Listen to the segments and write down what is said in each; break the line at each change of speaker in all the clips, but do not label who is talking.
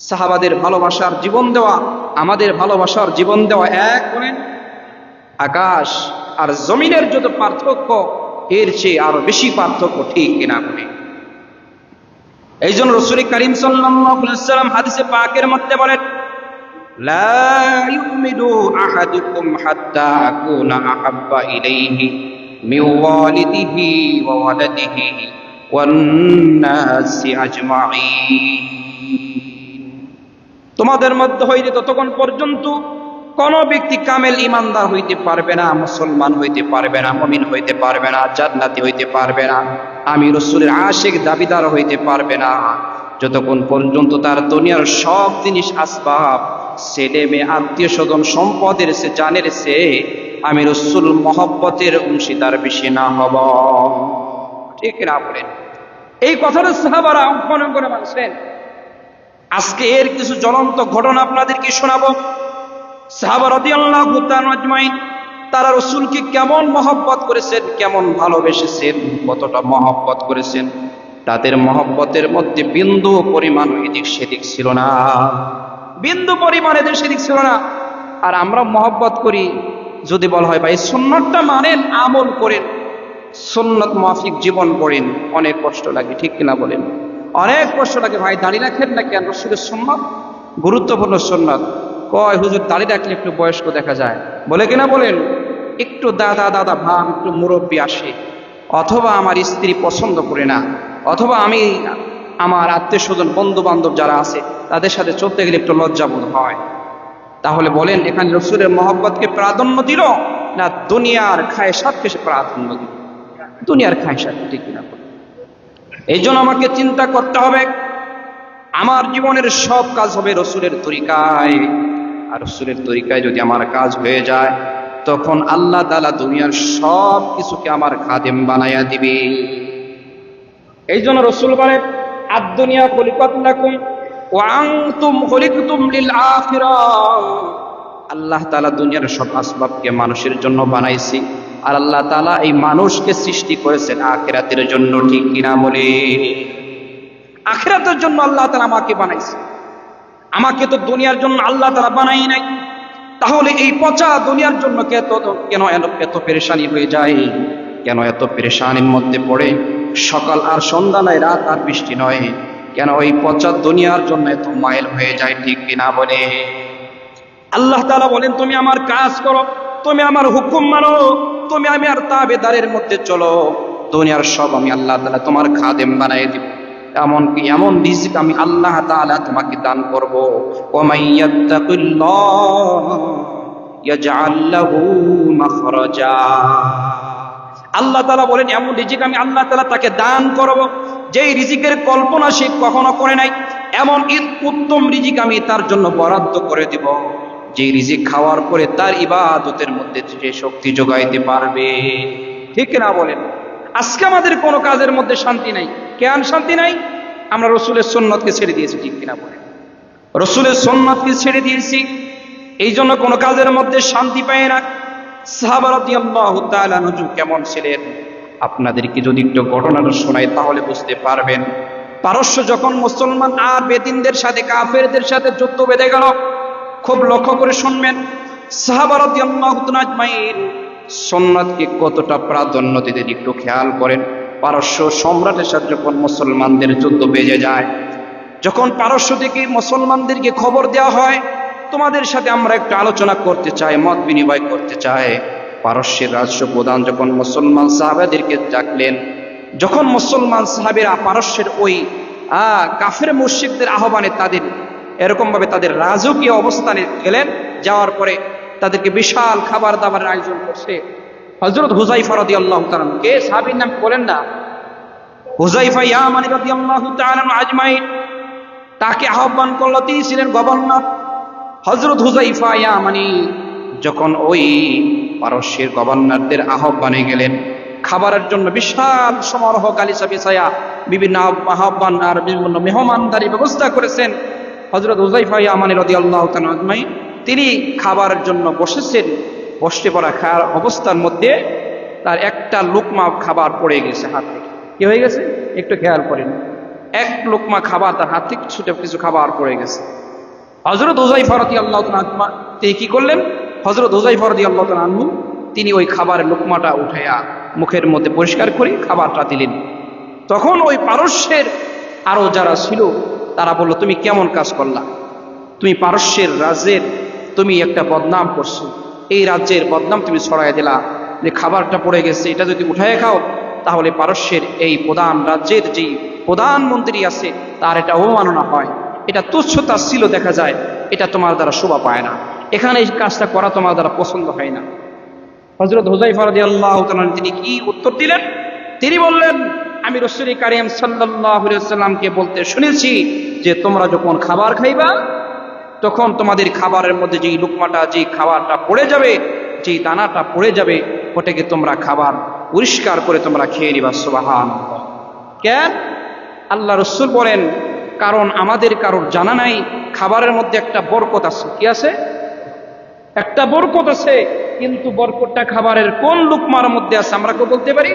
সাহাবাদের ভালোবাসার জীবন দেওয়া আমাদের ভালোবাসার জীবন দেওয়া এক বলেন আকাশ আর জমিনের যত পার্থক্য এর চেয়ে আরো বেশি পার্থক্য ঠিক কিনা বলে এই জন্য রসুল করিম সাল্লাম হাদিসে পাকের মধ্যে বলেন لا يؤمن أحدكم حتى أكون أحب إليه من والده وولده والناس أجمعين তোমাদের মধ্যে হইতে ততক্ষণ পর্যন্ত কোন ব্যক্তি কামেল ইমানদার হইতে পারবে না, মুসলমান হইতে পারবে না, মমিন হইতে পারবে না, জান্নাতি হইতে পারবে না আমি রসুলের আশেক দাবিদার হইতে পারবে না। যতক্ষণ পর্যন্ত তার দুনিয়ার সব জিনিস আসবাব ছেলে মেয়ে আত্মীয় স্বজন সম্পদের সে জানের সে আমি রসুল মহব্বতের অংশীদার বেশি না হব। ঠিক না বলেন? এই কথাটা সাহাবারা অঙ্কন করে মানছেন আজকে এর কিছু জ্বলন্ত ঘটনা আপনাদেরকে শোনাবো। তারা রসুলকে কেমন মহব্বত করেছেন, কেমন ভালোবেসেছেন, কতটা মহব্বত করেছেন, তাদের মহব্বতের মধ্যে বিন্দু পরিমাণ এদিক সেদিক ছিল না। বিন্দু পরিমাণ এদিক সেদিক ছিল না। আর আমরা মহব্বত করি, যদি বলা হয়, ভাই, সুন্নতটা মানেন, আমল করেন, সুন্নত মাফিক জীবন করেন, অনেক কষ্ট লাগে, ঠিক কিনা বলেন? অনেক কষ্ট লাগে ভাই দাঁড়িয়ে রাখেন না কেন? রসুলের সুন্নত, গুরুত্বপূর্ণ সুন্নত। কয়, হুজুর দাঁড়িয়ে রাখলে একটু বয়স্ক দেখা যায়। বলে কিনা বলেন, একটু দাদা দাদা ভাব একটু মুরব্বী আসে। অথবা আমার স্ত্রী পছন্দ করে না। অথবা আমি, আমার আত্মীয় স্বজন বন্ধু বান্ধব যারা আছে, তাদের সাথে চলতে গেলে একটু লজ্জাবোধ হয়। তাহলে বলেন, এখানে রসুলের মহব্বতকে প্রাধান্য দিল না দুনিয়ার খায় সাতকে সে প্রাধান্য দিল? দুনিয়ার খায় সাত ঠিক কিনা? এই জন্য আমাকে চিন্তা করতে হবে, আমার জীবনের সব কাজ হবে রসুলের তরিকায়। আর রসুলের তরিকায় যদি আমার কাজ হয়ে যায়, তখন আল্লাহ তালা দুনিয়ার সব কিছুকে আমার খাদেম বানাইয়া দিবে। এই জন্য রসুল বলে আর দুনিয়া কলিকত লাকুম ওয়াংতুম খলিকতুম লিল আখিরাহ আল্লাহ তালা দুনিয়ার সব আসবাবকে মানুষের জন্য বানাইছি। আর আল্লাহ তালা এই মানুষকে সৃষ্টি করেছেন আখেরাতের জন্য, ঠিক কিনা বলে আখেরাতের জন্য আল্লাহ তালা আমাকে বানাইছে। আমাকে তো দুনিয়ার জন্য আল্লাহ তালা বানাই নাই। তাহলে এই পচা দুনিয়ার জন্য কে তো কেন এত- এত পেরেশানি হয়ে যায়? কেন এত পেরেশানির মধ্যে পড়ে? সকাল আর সন্ধ্যা নয়, রাত আর বৃষ্টি নয়। কেন ওই পচা দুনিয়ার জন্য এত মাইল হয়ে যায়, ঠিক কিনা বলে? আল্লাহ তালা বলেন, তুমি আমার কাজ করো, তুমি আমার হুকুম মানো। তুমি আমি আর তাবেদারের মধ্যে চলো। দুনিয়ার সব আমি আল্লাহ তালা তোমার খাদেম বানাই দিব। এমনকি এমন রিজিক আমি আল্লাহ তাআলা তোমাকে দান করব। আল্লাহ তালা বলেন, এমন রিজিক আমি আল্লাহ তাআলা তাকে দান করব, যেই রিজিকের কল্পনা সে কখনো করে নাই। এমন উত্তম রিজিক আমি তার জন্য বরাদ্দ করে দিব। যে রিজিক খাওয়ার পরে তার ইবাদতের মধ্যে সে শক্তি যোগাইতে পারবে। ঠিক না বলেন? আজকে আমাদের কোনো কাজের মধ্যে শান্তি নাই। কেন শান্তি নাই? আমরা রসুলের সন্ন্যতকে ছেড়ে দিয়েছি, ঠিক কিনা বলেন? রসুলের সন্ন্যতকে ছেড়ে দিয়েছি। এই জন্য কোনো কাজের মধ্যে শান্তি পায় না। নজু কেমন ছিলেন? আপনাদেরকে যদি একটু ঘটনাটা শোনাই তাহলে বুঝতে পারবেন। পারস্য যখন মুসলমান আর বেদিনদের সাথে, কাফেরদের সাথে যুদ্ধ বেঁধে গেল খুব লক্ষ্য করে শুনবেন। সাহাবারতি আল্লাহ কতটা প্রাধান্য দিতে একটু খেয়াল করেন। পারস্য সম্রাটের সাথে যখন মুসলমানদের যুদ্ধ বেজে যায়, যখন পারস্য থেকে মুসলমানদেরকে খবর দেওয়া হয়, তোমাদের সাথে আমরা একটু আলোচনা করতে চাই, মত বিনিময় করতে চাই। পারস্যের রাষ্ট্র প্রধান যখন মুসলমান সাহাবাদেরকে ডাকলেন, যখন মুসলমান সাহাবেরা পারস্যের ওই কাফের মুশিকদের আহ্বানে তাদের এরকম ভাবে তাদের রাজকীয় অবস্থানে গেলেন, যাওয়ার পরে তাদেরকে বিশাল খাবার দাবার আয়োজন করছে। হজরত হুজাইফা রাদি আল্লাহ কে? সাহাবির নাম বলেন না? হুজাইফা ইয়ামানি রাদি আল্লাহ আজমাইন। তাকে আহ্বান করল, তিনি ছিলেন গভর্নর। হজরত হুজাইফা ইয়ামানি যখন ওই পারস্যের গভর্নরদের আহ্বানে গেলেন, খাবারের জন্য বিশাল সমারোহ গালিসা বিছায়া বিভিন্ন আহ্বান আর বিভিন্ন মেহমানদারি ব্যবস্থা করেছেন। হজরত হুজাইফা ইয়ামানি রদি আল্লাহ আজমাই তিনি খাবারের জন্য বসেছেন। বসতে পড়া খাওয়ার অবস্থার মধ্যে তার একটা লুকমা খাবার পড়ে গেছে হাত থেকে। কি হয়ে গেছে? একটু খেয়াল করেন। এক লোকমা খাবার তার হাত থেকে ছুটে কিছু খাবার পড়ে গেছে। হজরত ওজাই ফরতি আল্লাহ তিনি কি করলেন? হজরত ওজাই ফরতি আল্লাহ আনহু, তিনি ওই খাবারের লোকমাটা উঠাইয়া মুখের মধ্যে পরিষ্কার করে খাবারটা দিলেন। তখন ওই পারস্যের আরও যারা ছিল তারা বলল, তুমি কেমন কাজ করলা? তুমি পারস্যের রাজ্যের, তুমি একটা বদনাম করছ। এই রাজ্যের বদনাম তুমি ছড়াই দিলা। যে খাবারটা পড়ে গেছে, এটা যদি উঠায় খাও, তাহলে পারস্যের এই প্রধান রাজ্যের যে প্রধানমন্ত্রী আছে, তার এটা অবমাননা হয়। এটা তুচ্ছতা ছিল দেখা যায়, এটা তোমার দ্বারা শোভা পায় না। এখানে এই কাজটা করা তোমার দ্বারা পছন্দ হয় না। হজরত হুজাই ফরদি আল্লাহ তিনি কি উত্তর দিলেন? তিনি বললেন আমি রসুল কারিম সাল্লাহামকে বলতে শুনেছি যে তোমরা যখন খাবার খাইবা, তখন তোমাদের খাবারের মধ্যে যেই লুকমাটা, যেই খাবারটা পড়ে যাবে, যেই দানাটা পড়ে যাবে, ওটাকে তোমরা খাবার পরিষ্কার করে তোমরা খেয়ে নিবা সুবাহান কেন? আল্লাহ রসুল বলেন, কারণ আমাদের কারোর জানা নাই, খাবারের মধ্যে একটা বরকত আছে। কি আছে? একটা বরকত আছে, কিন্তু বরকতটা খাবারের কোন লুকমার মধ্যে আছে আমরা কেউ বলতে পারি?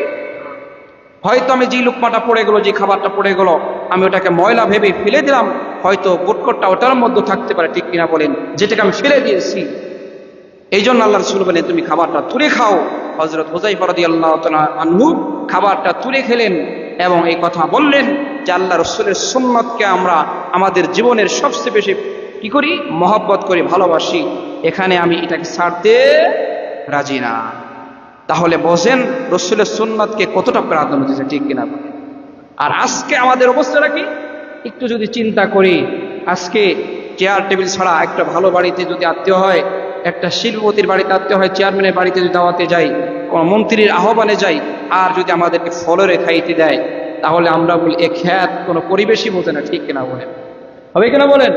হয়তো আমি যে লুকমাটা পড়ে গেলো যে খাবারটা পড়ে গেলো, আমি ওটাকে ময়লা ভেবে ফেলে দিলাম, হয়তো বরকতটা ওটার মধ্যে থাকতে পারে, ঠিক কিনা বলেন, যেটাকে আমি ফেলে দিয়েছি। এই জন্য আল্লাহ রসুল বলেন, তুমি খাবারটা তুলে খাও। হজরত হোজাই ফরদি আল্লাহ আনহু খাবারটা তুলে খেলেন এবং এই কথা বললেন যে আল্লাহ রসুলের সুন্নতকে আমরা আমাদের জীবনের সবচেয়ে বেশি কি করি? মহব্বত করি, ভালোবাসি। এখানে আমি এটাকে ছাড়তে রাজি না। তাহলে বোঝেন রসুলের সুন্নতকে কতটা প্রাধান্য দিয়েছে, ঠিক কিনা? আর আজকে আমাদের অবস্থাটা কি? একটু যদি চিন্তা করি, আজকে চেয়ার টেবিল ছাড়া একটা ভালো বাড়িতে যদি আত্মীয় হয়, একটা শিল্পপতির বাড়িতে আত্মীয় হয় চেয়ারম্যানের বাড়িতে যদি দাওয়াতে যাই, কোনো মন্ত্রীর আহ্বানে যাই, আর যদি আমাদেরকে ফলরে খাইতে দেয়, তাহলে আমরা বলি, এ খ্যাত কোনো পরিবেশই বোঝে না, ঠিক কিনা বলেন? হবে কিনা বলেন?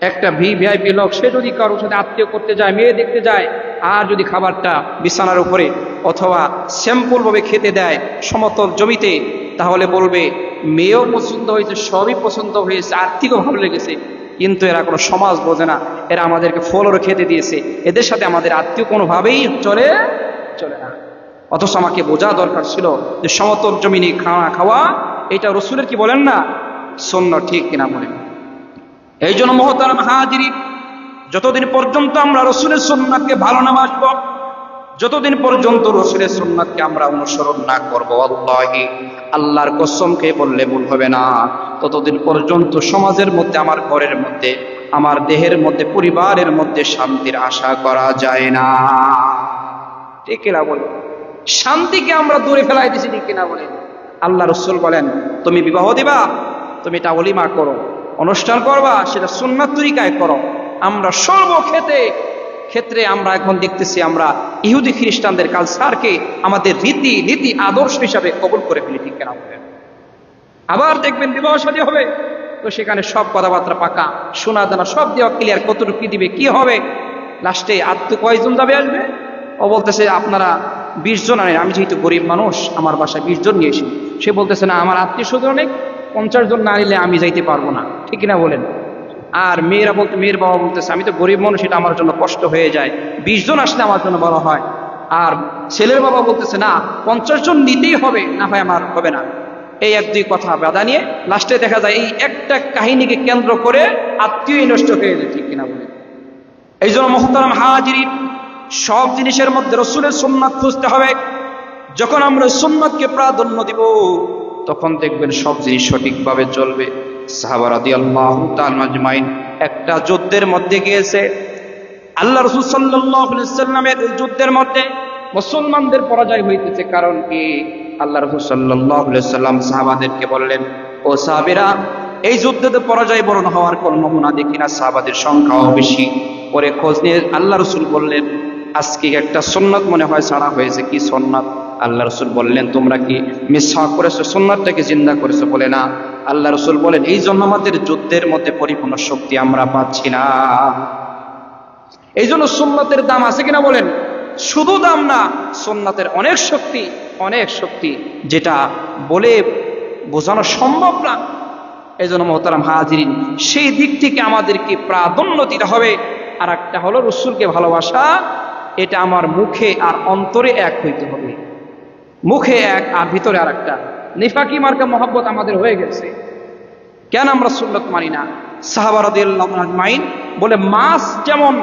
একটা ভি ভিআইপি লোক, সে যদি কারোর সাথে আত্মীয় করতে যায়, মেয়ে দেখতে যায় আর যদি খাবারটা বিছানার উপরে অথবা স্যাম্পলভাবে খেতে দেয় সমতল জমিতে, তাহলে বলবে, মেয়েও পছন্দ হয়েছে, সবই পছন্দ হয়েছে আর্থিকও ভালো লেগেছে। কিন্তু এরা কোনো সমাজ বোঝে না। এরা আমাদেরকে ফলরও খেতে দিয়েছে। এদের সাথে আমাদের আত্মীয় কোনোভাবেই চলে চলে না। অথচ আমাকে বোঝা দরকার ছিল যে সমতল জমিনে খাওয়া খাওয়া, এটা রসুলের কি বলেন না? সন্য ঠিক কিনা বলেন। এই জন্য মহতারাম হাজিরি যতদিন পর্যন্ত আমরা রসুলের সোননাথকে ভালো না বাসব, যতদিন পর্যন্ত রসুলের সোননাথকে আমরা অনুসরণ না করব, আল্লাহি, আল্লাহর কসমকে বললে ভুল হবে না। ততদিন পর্যন্ত সমাজের মধ্যে, আমার ঘরের মধ্যে, আমার দেহের মধ্যে, পরিবারের মধ্যে শান্তির আশা করা যায় না। ঠিক না বলে শান্তিকে আমরা দূরে ফেলাই দিছি, ঠিক কিনা বলে আল্লাহ রসুল বলেন, তুমি বিবাহ দিবা, তুমি এটা অলিমা করো, অনুষ্ঠান করবা, সেটা সুন্নাত তরিকায় করো। আমরা সর্বক্ষেত্রে, ক্ষেত্রে আমরা এখন দেখতেছি আমরা ইহুদি খ্রিস্টানদের কালচারকে আমাদের রীতি, নীতি, আদর্শ হিসাবে কবল করে ফেলি, ঠিক কেনা বলেন? আবার দেখবেন বিবাহ সাদী হবে। তো সেখানে সব কথাবার্তা পাকা সোনা দানা সব দেওয়া ক্লিয়ার কতটুকু কি দিবে, কি হবে? লাস্টে আত্ম কয়জন যাবে আসবে? ও বলতেছে, আপনারা বিশ জন আনেন, আমি যেহেতু গরিব মানুষ, আমার বাসায় বিশ জন নিয়েছি সে বলতেছে, না, আমার আত্মীয় স্বজন অনেক, পঞ্চাশ জন না নিলে আমি যাইতে পারব না। ঠিক না বলেন? আর মেয়েরা বলতে, মেয়ের বাবা বলতেছে, আমি তো গরিব মানুষ, এটা আমার জন্য কষ্ট হয়ে যায়। বিশ জন আসলে আমার জন্য বড় হয়। আর ছেলের বাবা বলতেছে, না, পঞ্চাশ জন নিতেই হবে। না হয় আমার হবে না। এই এক দুই কথা বাধা নিয়ে লাস্টে দেখা যায়, এই একটা কাহিনীকে কেন্দ্র করে আত্মীয় নষ্ট হয়ে যায়, ঠিক কিনা বলে এই জন্য মোহতারাম হাজিরি সব জিনিসের মধ্যে রসুলের সোমনাথ খুঁজতে হবে। যখন আমরা সোমনাথকে প্রাধান্য দিব, তখন দেখবেন সব জিনিস সঠিকভাবে চলবে। সাহাবারাদি আল্লাহ তালমাজমাইন একটা যুদ্ধের মধ্যে গিয়েছে। আল্লাহ রসুল সাল্লামের যুদ্ধের মধ্যে মুসলমানদের পরাজয় হইতেছে। কারণ কি? আল্লাহ রসুল সাল্লাম সাহাবাদেরকে বললেন, ও সাহাবিরা, এই যুদ্ধে পরাজয় বরণ হওয়ার কোন নমুনা দেখি না, সাহাবাদের সংখ্যাও বেশি। পরে খোঁজ নিয়ে আল্লাহ রসুল বললেন, আজকে একটা সন্ন্যত মনে হয় ছাড়া হয়েছে। কি সন্ন্যত আল্লাহ রসুল বললেন, তোমরা কি মিসা করেছ সোননাথটাকে জিন্দা করেছ? বলে, না। আল্লাহ রসুল বলেন, এই জন্য আমাদের যুদ্ধের মধ্যে পরিপূর্ণ শক্তি আমরা পাচ্ছি না। এই জন্য সোননাথের দাম আছে কিনা বলেন? শুধু দাম না সোননাথের অনেক শক্তি অনেক শক্তি, যেটা বলে বোঝানো সম্ভব না। এই জন্য মহতারাম হাজিরিন, সেই দিক থেকে আমাদেরকে প্রাধান্য দিতে হবে। আর একটা হলো রসুলকে ভালোবাসা, এটা আমার মুখে আর অন্তরে এক হইতে হবে। মুখে এক আর ভিতরে আর একটা নিফাকি মার্কা মহব্বত আমাদের হয়ে গেছে। কেন আমরা সুন্নত মানি না? সাহাবারদিন বলে, মাছ যেমন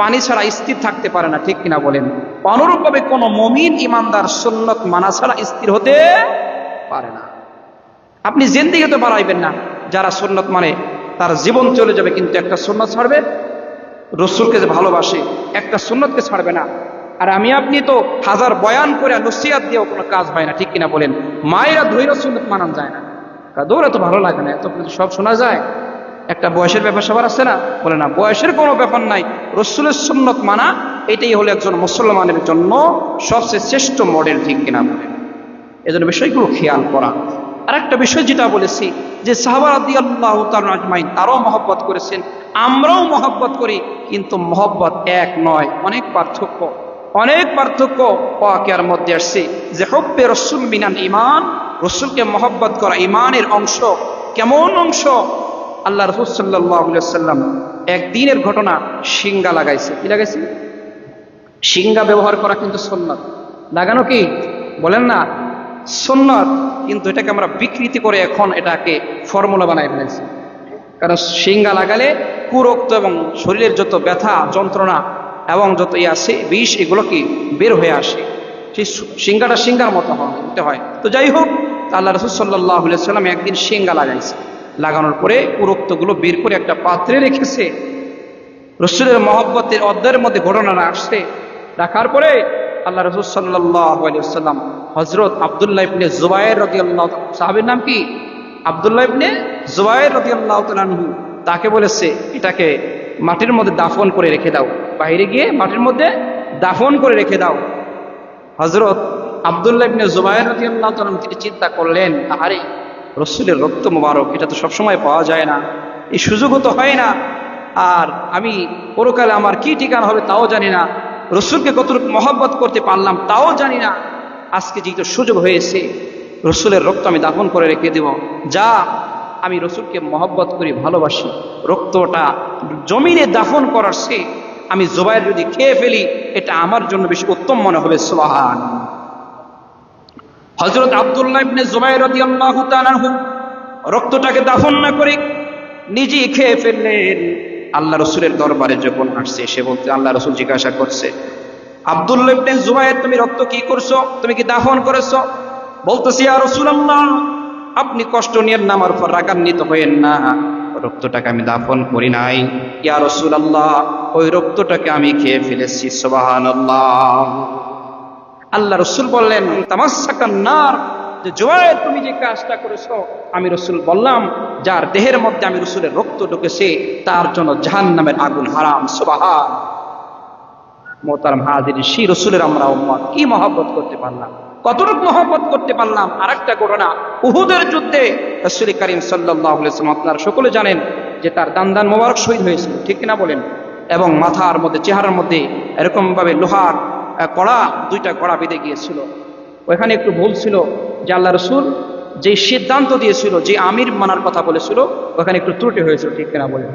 পানি ছাড়া স্থির থাকতে পারে না, ঠিক কিনা বলেন? অনুরূপভাবে কোনো মমিন ইমানদার সুন্নত মানা ছাড়া স্থির হতে পারে না। আপনি জিন্দিগি তো বাড়াইবেন না, যারা সুন্নত মানে তার জীবন চলে যাবে, কিন্তু একটা সুন্নত ছাড়বে, রসুলকে যে ভালোবাসে, একটা সুন্নতকে ছাড়বে না। আর আমি আপনি তো হাজার বয়ান করে নসিয়াত দিয়েও কোনো কাজ হয় না, ঠিক কিনা বলেন? মায়েরা ধৈর্য সুন্নত মানান যায় না। দৌড়ে তো ভালো লাগে না, এত সব শোনা যায়। একটা বয়সের ব্যাপার সবার আছে না? বলে না, বয়সের কোনো ব্যাপার নাই। রসুলের সুন্নত মানা, এটাই হলো একজন মুসলমানের জন্য সবচেয়ে শ্রেষ্ঠ মডেল ঠিক কিনা বলেন? এজন্য বিষয়গুলো খেয়াল করা। আর একটা বিষয় যেটা বলেছি, যে সাহাবারাদি আল্লাহ আজমাইন তারাও মহব্বত করেছেন, আমরাও মহব্বত করি, কিন্তু মহব্বত এক নয়, অনেক পার্থক্য। অনেক পার্থক্য ওয়াকিয়ার মধ্যে আসছে। যে হব্বে রসুল মিনান ইমান রসুলকে মহব্বত করা ইমানের অংশ কেমন অংশ? আল্লাহ রসুল সাল্লাম একদিনের ঘটনা সিঙ্গা লাগাইছে। কি লাগাইছে? সিঙ্গা ব্যবহার করা কিন্তু সন্ন্যত লাগানো কি? বলেন না সন্ন্যত কিন্তু এটাকে আমরা বিকৃতি করে এখন এটাকে ফর্মুলা বানাই ফেলেছি। কারণ সিঙ্গা লাগালে কুরক্ত এবং শরীরের যত ব্যথা, যন্ত্রণা এবং যত ই আছে বিষ এগুলো কি বের হয়ে আসে। সেই সিঙ্গাটা সিঙ্গার মতো হতে হয়। তো যাই হোক আল্লাহ রসুল সাল্লাহ সাল্লাম একদিন সিঙ্গা লাগাইছে। লাগানোর পরে কুরক্তগুলো বের করে একটা পাত্রে রেখেছে। রসুলের মহব্বতের অধ্যায়ের মধ্যে ঘটনাটা আসছে। রাখার পরে আল্লাহ রসুল সাল্লাহ সাল্লাম হজরত আবদুল্লাহ ইবনে জুবাইর রদি আল্লাহ সাহাবের নাম কি? আবদুল্লাহ ইবনে জুবাইর রদি আল্লাহ তাকে বলেছে, এটাকে মাটির মধ্যে দাফন করে রেখে দাও। বাইরে গিয়ে মাটির মধ্যে দাফন করে রেখে দাও। হজরত আবদুল্লাহ ইবনে জুবাইর তিনি চিন্তা করলেন আরে রসুলের রক্ত মোবারক, এটা তো সবসময় পাওয়া যায় না। এই সুযোগও তো হয় না। আর আমি পরকালে আমার কি ঠিকানা হবে তাও জানি না। রসুলকে কতটুকু মহব্বত করতে পারলাম তাও জানি না। আজকে যেহেতু সুযোগ হয়েছে, রসুলের রক্ত আমি দাফন করে রেখে দেব। যা আমি রসুলকে মহব্বত করি, ভালোবাসি। রক্তটা জমিনে দাফন করার সে আমি জোবাইর যদি খেয়ে ফেলি, এটা আমার জন্য বেশি উত্তম মনে হবে সোহান হজরত আবদুল্লাহ ইবনে জুবাইর রক্তটাকে দাফন না করে নিজেই খেয়ে ফেললেন। আল্লাহ রসুলের দরবারে যখন আসছে, সে বলতে, আল্লাহ রসুল জিজ্ঞাসা করছে, আবদুল্লাহ ইবনে জুবাইর তুমি রক্ত কি করছ? তুমি কি দাফন করেছ? বলতেছি, ইয়া রাসূলুল্লাহ আপনি কষ্ট নিয়েন না আমার উপর রাগান্বিত হয়েন না। রক্তটাকে আমি দাফন করি নাই। ইয়া রসুল রাসূলুল্লাহ, ওই রক্তটাকে আমি খেয়ে ফেলেছি, সুবহানাল্লাহ। আল্লাহ রসুল বললেন তামাশাকান্নার যে জোয়ার তুমি যে কাজটা করেছ, আমি রসুল বললাম, যার দেহের মধ্যে আমি রসুলের রক্ত ঢুকেছে, তার জন্য জাহান নামের আগুন হারাম, সুবাহান। মোতারাম হাজির সেই রসুলের আমরা কি মহব্বত করতে পারলাম? কতটুকু মহব্বত করতে পারলাম? আর একটা ঘটনা। উহুদের যুদ্ধে রসুল করিম সাল্লাম আপনারা সকলে জানেন যে তার দান দান মোবারক শহীদ হয়েছিল, ঠিক কিনা বলেন? এবং মাথার মধ্যে, চেহারার মধ্যে এরকমভাবে লোহার কড়া, দুইটা কড়া বেঁধে গিয়েছিল। ওইখানে একটু ভুল ছিল যে আল্লাহ রসুল যে সিদ্ধান্ত দিয়েছিল, যে আমির মানার কথা বলেছিল ওখানে একটু ত্রুটি হয়েছিল, ঠিক কিনা বলেন?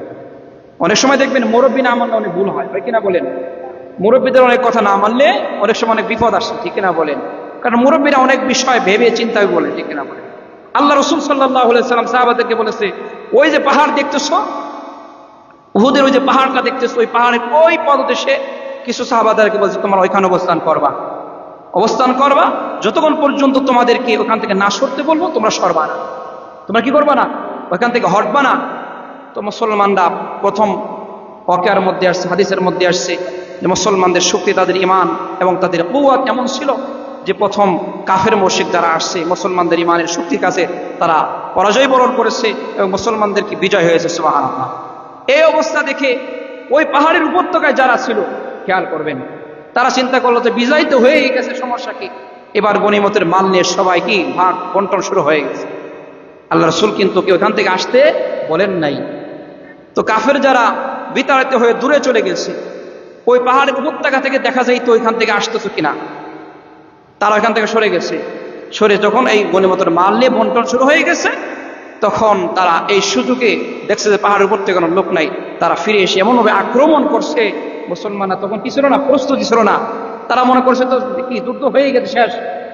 অনেক সময় দেখবেন মুরব্বী না মানলে অনেক ভুল হয় হয় কিনা বলেন? মুরব্বীদের অনেক কথা না মানলে অনেক সময় অনেক বিপদ আসে, ঠিক কিনা বলেন? কারণ মুরব্বীরা অনেক বিষয় ভেবে চিন্তায় বলে, ঠিক কিনা বলেন আল্লাহ রসুল সাল্লাহ সাল্লাম সাহাবাদেরকে বলেছে, ওই যে পাহাড় দেখতেছ? উহুদের ওই যে পাহাড়টা দেখতেছো, ওই পাহাড়ের ওই পদদেশে কিছু সাহাবাদারকে বলছে, তোমরা ওইখানে অবস্থান করবা। অবস্থান করবা, যতক্ষণ পর্যন্ত তোমাদেরকে ওখান থেকে না সরতে বলব, তোমরা সরবা না। তোমরা কি করবা না? ওখান থেকে হটবা না? তো মুসলমানরা প্রথম অকেয়ার মধ্যে আসছে, হাদিসের মধ্যে আসছে যে মুসলমানদের শক্তি, তাদের ইমান এবং তাদের কৌয়াত এমন ছিল? যে প্রথম কাফের মসজিদ যারা আসছে, মুসলমানদের ইমানের শক্তির কাছে তারা পরাজয় বরণ করেছে এবং মুসলমানদেরকে বিজয় হয়েছে সুবাহ এই অবস্থা দেখে ওই পাহাড়ের উপত্যকায় যারা ছিল, খেয়াল করবেন, তারা চিন্তা করল যে বিজয় তো হয়েই গেছে, সমস্যা কি? এবার গণিমতের মাল নিয়ে সবাই কি ভাগ বন্টন শুরু হয়ে গেছে। আল্লাহ রসুল কিন্তু কেউ ওখান থেকে আসতে বলেন নাই। তো কাফের যারা বিতাড়িত হয়ে দূরে চলে গেছে, ওই পাহাড়ের উপত্যকা থেকে দেখা যায় তো ওইখান থেকে আসতেছো কিনা। তারা ওইখান থেকে সরে গেছে। সরে যখন এই গণিমতের মাল নিয়ে বন্টন শুরু হয়ে গেছে, তখন তারা এই সুযোগে দেখছে যে পাহাড়ের উপর থেকে কোনো লোক নাই। তারা ফিরে এসে এমনভাবে আক্রমণ করছে। মুসলমানরা তখন কি ছিল না? প্রস্তুতি ছিল না। তারা মনে করছে তো কি যুদ্ধ হয়ে গেছে শেষ,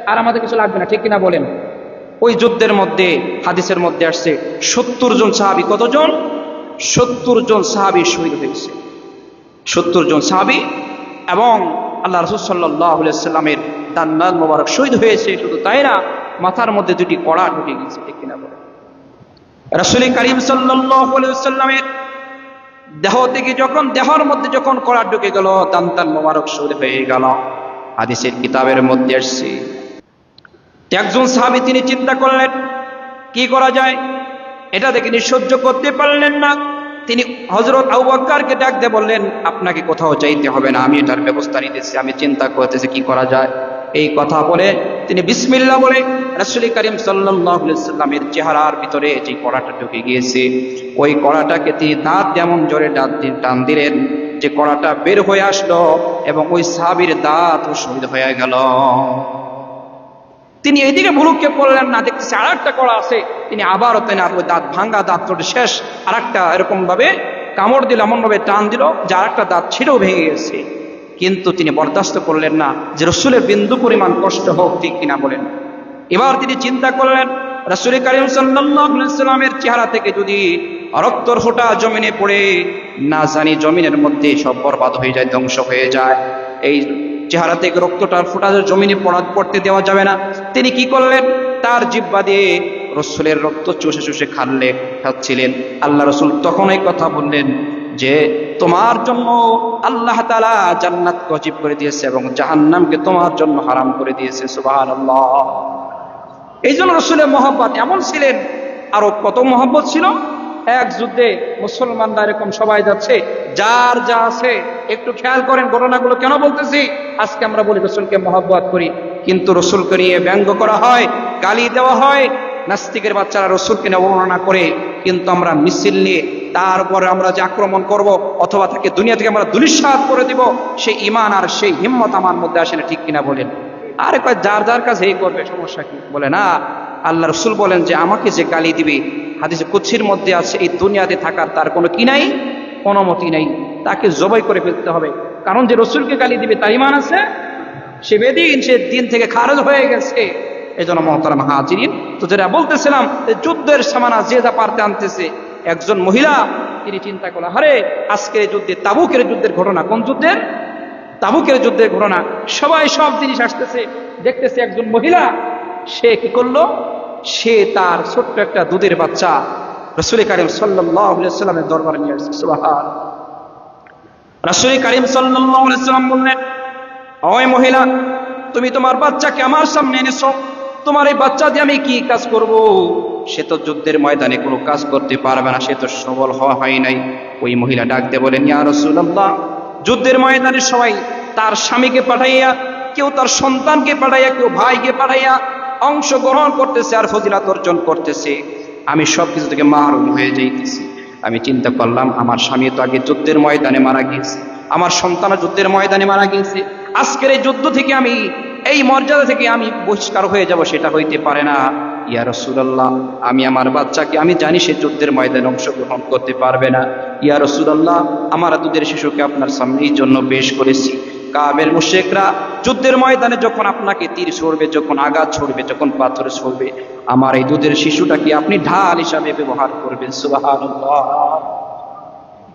আর আমাদের কিছু লাগবে না, ঠিক কিনা বলেন? ওই যুদ্ধের মধ্যে, হাদিসের মধ্যে আসছে, সত্তর জন সাহাবি কতজন? সত্তর জন সাহাবি শহীদ হয়েছে। সত্তর জন সাহাবি এবং আল্লাহ রসুল সাল্লাহ সাল্লামের দান্নাল মোবারক শহীদ হয়েছে, শুধু তাই না, মাথার মধ্যে দুটি কড়া ঢুকে গেছে, ঠিক কিনা বলে রসুল করিম সাল্লামের দেহ থেকে যখন, দেহর মধ্যে যখন কড়া ঢুকে গেল দান্তান মোবারক শহীদ হয়ে গেল। হাদিসের কিতাবের মধ্যে আসছে। একজন সাহাবি তিনি চিন্তা করলেন, কি করা যায়? এটা দেখে তিনি সহ্য করতে পারলেন না। তিনি হজরত বক্কারকে ডাক দিয়ে বললেন, আপনাকে কোথাও চাইতে হবে না, আমি এটার ব্যবস্থা নিতেছি, আমি চিন্তা করতেছি কি করা যায়? এই কথা বলে তিনি বিসমিল্লা বলে রাসুল করিম সাল্লামের চেহারার ভিতরে যে কড়াটা ঢুকে গিয়েছে, ওই কড়াটাকে তিনি দাঁত যেমন জোরে দাঁত টান দিলেন, যে কড়াটা বের হয়ে আসলো এবং ওই সাবির দাঁত শহীদ হয়ে গেল। তিনি এইদিকে ভুলুককে পড়লেন, না দেখতেছে আর একটা কড়া আছে। তিনি আবারও তেনার ওই দাঁত ভাঙ্গা দাঁত শেষ। আর একটা এরকম ভাবে কামড় দিল এমন ভাবে টান দিল, যে আর একটা দাঁত ছিঁড়েও ভেঙে গেছে। কিন্তু তিনি বরদাস্ত করলেন না, যে রসুলের বিন্দু পরিমাণ কষ্ট হোক, ঠিক কিনা বলেন। এবার তিনি চিন্তা করলেন, রসুল করিম সাল্লামের চেহারা থেকে যদি রক্তর ফোঁটা জমিনে পড়ে, না জানি জমিনের মধ্যে সব বরবাদ হয়ে যায়, ধ্বংস হয়ে যায়। এই চেহারা থেকে রক্তটার ফোঁটা জমিনে পড়া পড়তে দেওয়া যাবে না। তিনি কি করলেন? তার জিব্বা দিয়ে রসুলের রক্ত চুষে চুষে খানলে, খাচ্ছিলেন। আল্লাহ রসুল তখন এই কথা বললেন যে, তোমার জন্য আল্লাহ তালা জান্নাত গজিব করে দিয়েছে এবং জাহান্নামকে তোমার জন্য হারাম করে দিয়েছে। সুবাহ এই জন্য রসুলের মহব্বত এমন ছিলেন। আরও কত মহব্বত ছিল? এক যুদ্ধে মুসলমানরা এরকম সবাই যাচ্ছে। যার যা আছে, একটু খেয়াল করেন ঘটনাগুলো কেন বলতেছি? আজকে আমরা বলি রসুলকে মহব্বত করি। কিন্তু রসুলকে নিয়ে ব্যঙ্গ করা হয়, গালি দেওয়া হয়। নাস্তিকের বাচ্চারা রসুলকে নিয়ে বর্ণনা করে। কিন্তু আমরা মিছিল নিয়ে, তারপরে আমরা যে আক্রমণ করব, অথবা তাকে দুনিয়া থেকে আমরা দুলিশ্বাদ করে দিব, সেই ইমান আর সেই হিম্মত আমার মধ্যে আসে না, ঠিক কিনা বলেন? আরে কয়, যার যার কাছে এই করবে, সমস্যা কি? বলে, না আল্লাহ রসুল বলেন যে, আমাকে যে গালি দিবে, হাদিসে কুচ্ছির মধ্যে আছে, এই দুনিয়াতে থাকার তার কোনো কি নাই? অনুমতি নাই। তাকে জবাই করে ফেলতে হবে। কারণ যে রসুলকে গালি দিবে, তার ইমান আছে? সে বেদিন, সে দিন থেকে খারজ হয়ে গেছে। এই জন্য মহতারাম হাজিরিন, তো যেটা বলতেছিলাম যুদ্ধের সামানা যে যা পারতে আনতেছে, একজন মহিলা, তিনি চিন্তা করলেন, আরে, আজকের যুদ্ধে তাবুকের যুদ্ধের ঘটনা, কোন যুদ্ধের? তাবুকের যুদ্ধের ঘটনা। সবাই সব জিনিস আসতেছে, দেখতেছে একজন মহিলা সে কি করল? সে তার ছোট্ট একটা দুধের বাচ্চা রসুল কারিম সাল্লামের দরবারে নিয়ে আসছে। সুবাহান। রসুল কারিম সাল্লাম বললেন, ওই মহিলা, তুমি তোমার বাচ্চাকে আমার সামনে এনেছো। তোমার এই বাচ্চা দিয়ে আমি কি কাজ করব? সে তো যুদ্ধের ময়দানে কোনো কাজ করতে পারবে না, সে তো সবল হওয়া হয় নাই। ওই মহিলা ডাকতে বলেন, ইয়া রসুল্লাহ যুদ্ধের ময়দানে সবাই তার স্বামীকে পাঠাইয়া, কেউ তার সন্তানকে পাঠাইয়া, কেউ ভাইকে পাঠাইয়া অংশগ্রহণ করতেছে আর ফজিলাত অর্জন করতেছে। আমি সব কিছু থেকে মারুম হয়ে যাইতেছি। আমি চিন্তা করলাম, আমার স্বামী তো আগে যুদ্ধের ময়দানে মারা গিয়েছে। আমার সন্তান যুদ্ধের ময়দানে মারা গিয়েছে। আজকের এই যুদ্ধ থেকে আমি, এই মর্যাদা থেকে আমি বহিষ্কার হয়ে যাব, সেটা হইতে পারে না। ইয়া রসুলাল্লাহ, আমি আমার বাচ্চাকে, আমি জানি সে যুদ্ধের ময়দানে অংশগ্রহণ করতে পারবে না। ইয়া রসুলাল্লাহ, আমার দুধের শিশুকে আপনার সামনে এই জন্য বেশ করেছি। কাবের মুশেকরা যুদ্ধের ময়দানে যখন আপনাকে তীর ছড়বে যখন আঘাত ছড়বে, যখন পাথর ছড়বে আমার এই দুধের শিশুটাকে আপনি ঢাল হিসাবে ব্যবহার করবেন সুবাহ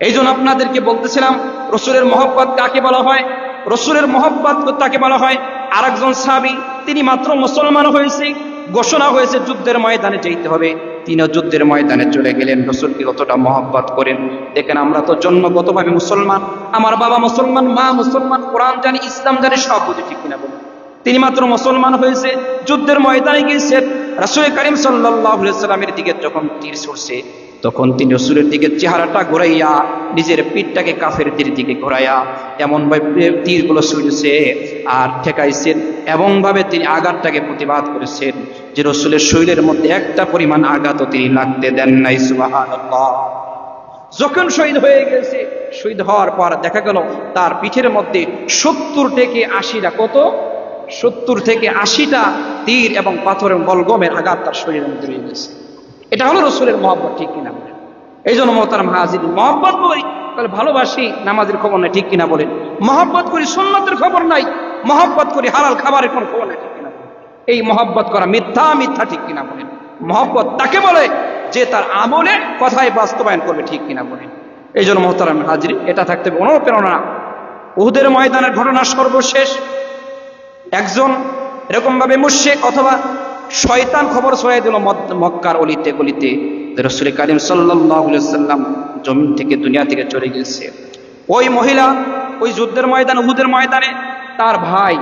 এই জন্য আপনাদেরকে বলতেছিলাম, রসুলের মহব্বত কাকে বলা হয়? রসুলের মহব্বত তাকে বলা হয়? আর একজন সাবি তিনি মাত্র মুসলমান হয়েছে, ঘোষণা হয়েছে যুদ্ধের ময়দানে যেতে হবে। তিনিও যুদ্ধের ময়দানে চলে গেলেন। রসুলকে কতটা মহব্বত করেন। দেখেন, আমরা তো জন্মগতভাবে মুসলমান। আমার বাবা মুসলমান, মা মুসলমান, কোরআন জানি, ইসলাম জানি, সব বুঝে, ঠিক কিনা বলেন? তিনি মাত্র মুসলমান হয়েছে, যুদ্ধের ময়দানে গিয়েছেন। রাসুল করিম সাল্লাহামের দিকে যখন তীর ছড়ছে তখন তিনি রসুলের দিকে চেহারাটা ঘোরাইয়া, নিজের পিঠটাকে কাফের তীর দিকে ঘোরাইয়া, এমনভাবে তীরগুলো ছুটেছে আর ঠেকাইছেন। এমনভাবে তিনি আঘাতটাকে প্রতিবাদ করেছেন যে রসুলের শরীরের মধ্যে একটা পরিমাণ আঘাতও তিনি লাগতে দেন নাই সুবাহ যখন শহীদ হয়ে গেছে, শহীদ হওয়ার পর দেখা গেল তার পিঠের মধ্যে সত্তর থেকে আশিটা কত? সত্তর থেকে আশিটা তীর এবং পাথরের বলগমের আঘাত তার শরীরের মধ্যে রয়ে গেছে। এটা হলো রসুলের মহব্বত, ঠিক কিনা বলেন? এই জন্য মহতারাম হাজির। মহব্বত করি তাহলে ভালোবাসি নামাজের খবর নাই, ঠিক কিনা বলেন? মহব্বত করি সুন্নতের খবর নাই, মহব্বত করি হালাল খাবারের কোনো খবর নাই, ঠিক কিনা এই মহব্বত করা মিথ্যা মিথ্যা, ঠিক কিনা বলেন? মহব্বত তাকে বলে যে তার আমলে কথায় বাস্তবায়ন করবে, ঠিক কিনা বলেন? এই জন্য মোহতারাম হাজির, এটা থাকতে হবে অনুপ্রেরণা। উহুদের ময়দানের ঘটনা সর্বশেষ। একজন এরকম ভাবে মুশেক অথবা শয়তান খবর ছড়াই দিল মক্কার অলিতে গলিতে। রসুল করিম সাল্লাম জমিন থেকে, দুনিয়া থেকে চলে গেছে ওই মহিলা ওই যুদ্ধের ময়দান, উহুদের ময়দানে, তার ভাই,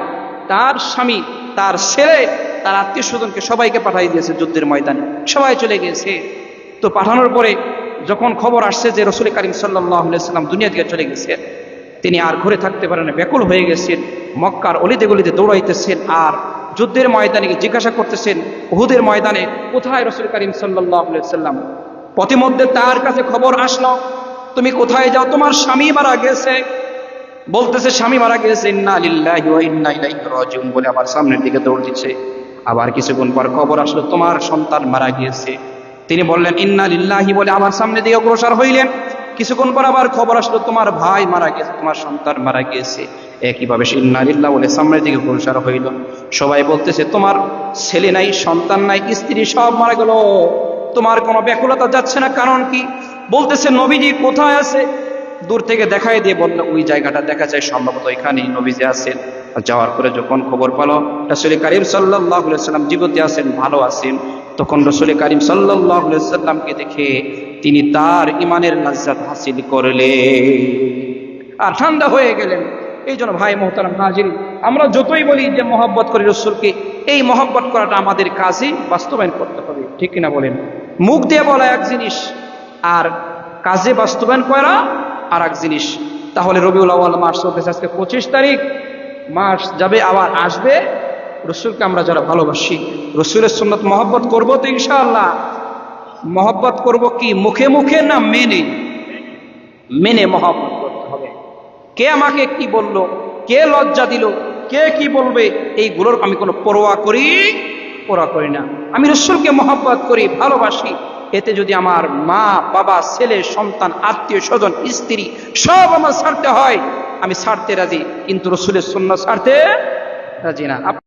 তার স্বামী, তার ছেলে, তার আত্মীয় স্বজনকে সবাইকে পাঠিয়ে দিয়েছে যুদ্ধের ময়দানে। সবাই চলে গেছে তো পাঠানোর পরে যখন খবর আসছে যে রসুল করিম সাল্লাম দুনিয়া থেকে চলে গেছে তিনি আর ঘরে থাকতে পারেন ব্যাকুল হয়ে গেছেন, মক্কার অলিতে গলিতে দৌড়াইতেছেন, আর যুদ্ধের ময়দানে জিজ্ঞাসা করতেছেন, উহুদের ময়দানে কোথায় রসুল করিম সাল্লাম? পথিমধ্যে তার কাছে খবর আসলো, তুমি কোথায় যাও? তোমার স্বামী মারা গেছে। বলতেছে, স্বামী মারা গেছে বলে আবার সামনের দিকে দৌড় দিচ্ছে। আবার কিছুক্ষণ পর খবর আসলো, তোমার সন্তান মারা গিয়েছে। তিনি বললেন, ইন্না লিল্লাহি বলে আবার সামনের দিকে অগ্রসর হইলেন। কিছুক্ষণ পর আবার খবর আসলো, তোমার ভাই মারা গেছে, তোমার সন্তান মারা গিয়েছে। একইভাবে সে লিল্লাহ বলে সামনের দিকে অগ্রসর হইল। সবাই বলতেছে, তোমার ছেলে নাই, সন্তান নাই, স্ত্রী সব মারা গেল। তোমার কোনো ব্যাকুলতা যাচ্ছে না, কারণ কি? বলতেছে, নবীজি কোথায় আছে? দূর থেকে দেখাই দিয়ে বলল, ওই জায়গাটা দেখা যায় সম্ভবত এখানেই নবীজি আছেন। যাওয়ার পরে যখন খবর পেল, রসুল করিম সাল্লাহ সাল্লাম জীবতে আছেন ভালো আছেন? তখন রসুল করিম সাল্লাহ সাল্লামকে দেখে তিনি তার ইমানের লাজ্জাত হাসিল করলে আর ঠান্ডা হয়ে গেলেন। এই জন্য ভাই মোহতারাম হাজির আমরা যতই বলি যে মহব্বত করি রসুলকে, এই মহব্বত করাটা আমাদের কাজে বাস্তবায়ন করতে হবে। ঠিক কিনা বলেন? মুখ দিয়ে বলা এক জিনিস, আর কাজে বাস্তবায়ন করা আর এক জিনিস। তাহলে রবিউল আওয়াল মাস চলতেছে আজকে পঁচিশ তারিখ। মাস যাবে, আবার আসবে। রসুলকে আমরা যারা ভালোবাসি, রসুলের সুন্নত মহব্বত করব তো ইনশাআল্লাহ। মহব্বত করব কি? মুখে মুখে না মেনে? মেনে মহব্বত করতে হবে। কে আমাকে কি বলল? কে লজ্জা দিল? কে কি বলবে? এইগুলোর আমি কোনো পরোয়া করি পরোয়া করি না। আমি মহব্বত করি, ভালোবাসি। এতে যদি আমার মা, বাবা, ছেলে, সন্তান, আত্মীয় স্বজন, স্ত্রী সব আমার ছাড়তে হয়, আমি ছাড়তে রাজি। কিন্তু রসুলের শূন্য ছাড়তে রাজি না।